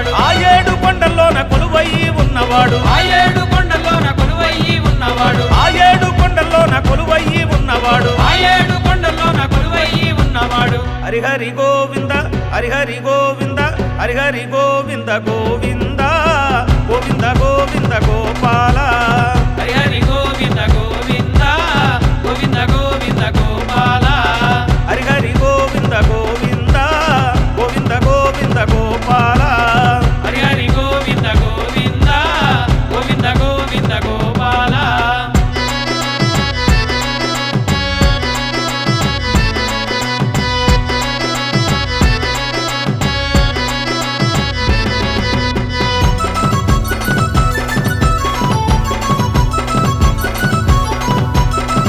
ఉన్నవాడు. ఆ ఏడు కొండల్లోన కొలువై ఉన్నవాడు. ఆ ఏడు కొండల్లోన కొలువై ఉన్నవాడు. ఆ ఏడు కొండల్లోన కొలువై ఉన్నవాడు. ఆ ఏడు కొండల్లోన కొలువై ఉన్నవాడు. హరిహరి గోవింద హరిహరి గోవింద హరిహరి గోవింద గోవింద.